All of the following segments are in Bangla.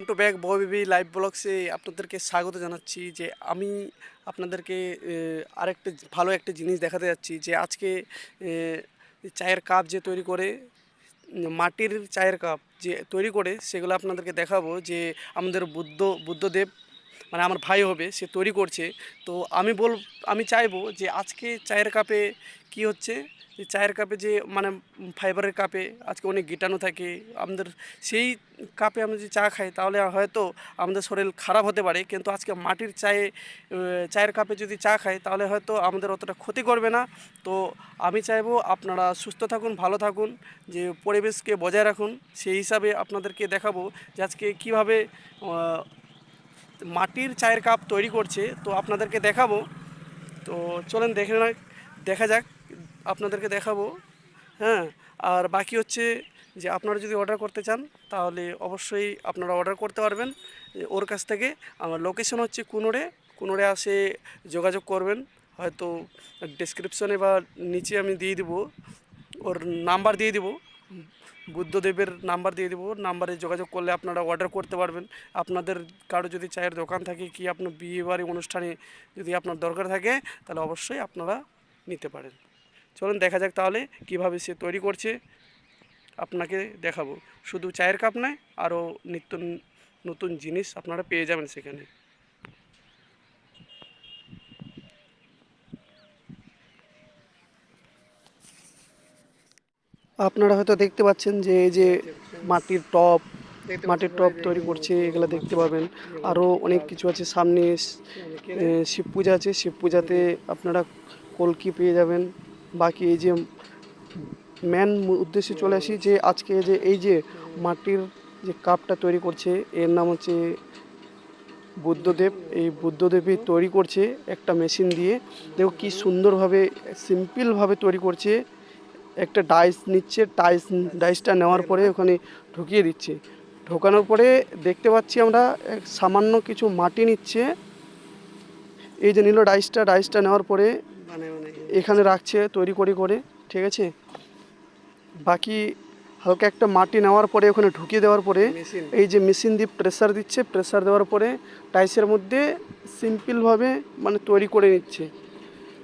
টু ব্যাক ববিবি লাইভ ব্লগসে আপনাদেরকে স্বাগত জানাচ্ছি যে আমি আপনাদেরকে আরেকটা ভালো একটা জিনিস দেখাতে যাচ্ছি যে আজকে চায়ের কাপ যে তৈরি করে, মাটির চায়ের কাপ যে তৈরি করে, সেগুলো আপনাদেরকে দেখাবো যে আমাদের বুদ্ধ, বুদ্ধদেব মানে আমার ভাই হবে, সে তৈরি করছে। তো আমি বল, আমি চাইব যে আজকে চায়ের কাপে কি হচ্ছে? যে চায়ের কাপে যে মানে ফাইবারের কাপে আজকে অনেক গিটানো থাকে, আমাদের সেই কাপে আমরা যদি চা খাই তাহলে হয়তো আমাদের শরীর খারাপ হতে পারে। কিন্তু আজকে মাটির চায়ে চায়ের কাপে যদি চা খাই তাহলে হয়তো আমাদের অতটা ক্ষতি করবে না। তো আমি চাইব আপনারা সুস্থ থাকুন, ভালো থাকুন, যে পরিবেশকে বজায় রাখুন। সেই হিসাবে আপনাদেরকে দেখাবো যে আজকে কীভাবে মাটির চায়ের কাপ তৈরি করছে, তো আপনাদেরকে দেখাবো। তো চলেন দেখে না, দেখা যাক, আপনাদেরকে দেখাবো। হ্যাঁ আর বাকি হচ্ছে যে আপনারা যদি অর্ডার করতে চান, তাহলে অবশ্যই আপনারা অর্ডার করতে পারবেন। ওর কাছ থেকে। আমার লোকেশন হচ্ছে কুনোরে। কুনোরে আসে যোগাযোগ করবেন। হয়তো ডিসক্রিপশনে বা নিচে আমি দিয়ে দিব। ওর নাম্বার দিয়ে দিব। বুদ্ধদেবের নাম্বার দিয়ে দেবো। নাম্বারে যোগাযোগ করলে আপনারা অর্ডার করতে পারবেন। আপনাদের কারও যদি চায়ের দোকান থাকে কি আপনার বিয়ে বাড়ি অনুষ্ঠানে যদি আপনার দরকার থাকে, তাহলে অবশ্যই আপনারা নিতে পারেন। চলুন দেখা যাক তাহলে কীভাবে সে তৈরি করছে। আপনাকে দেখাবো। শুধু চায়ের কাপ নয় আরও নিত্য নতুন জিনিস আপনারা পেয়ে যাবেন সেখানে। আপনারা হয়তো দেখতে পাচ্ছেন যে এই যে মাটির টপ মাটির টপ তৈরি করছে এগুলো দেখতে পাবেন। আরও অনেক কিছু আছে সামনে। শিব পূজা আছে শিব পূজাতে আপনারা কলকি পেয়ে যাবেন। বাকি এই যে ম্যান উদ্দেশ্যে চলে আসি যে আজকে যে এই যে মাটির যে কাপটা তৈরি করছে এর নাম হচ্ছে বুদ্ধদেব। এই বুদ্ধদেবই তৈরি করছে একটা মেশিন দিয়ে। দেখো কি সুন্দরভাবে সিম্পলভাবে তৈরি করছে। একটা ডাইস নিচ্ছে টাইস ডাইসটা নেওয়ার পরে ওখানে ঢুকিয়ে দিচ্ছে। ঢোকানোর পরে দেখতে পাচ্ছি আমরা এক সামান্য কিছু মাটি নিচ্ছে। এই যে নিল ডাইসটা ডাইসটা নেওয়ার পরে এখানে রাখছে তৈরি করে করে ঠিক আছে? বাকি হালকা একটা মাটি নেওয়ার পরে ওখানে ঢুকিয়ে দেওয়ার পরে এই যে মেশিন দিয়ে প্রেসার দিচ্ছে প্রেসার দেওয়ার পরে টাইসের মধ্যে সিম্পলভাবে মানে তৈরি করে নিচ্ছে।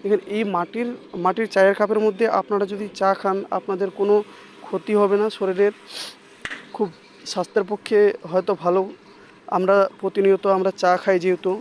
এখানে এই মাটির মাটির চায়ের কাপের মধ্যে আপনারা যদি চা খান, আপনাদের কোনো ক্ষতি হবে না। শরীরের খুব স্বাস্থ্যের পক্ষে হয়তো ভালো। আমরা প্রতিনিয়ত আমরা চা খাই যেহেতু।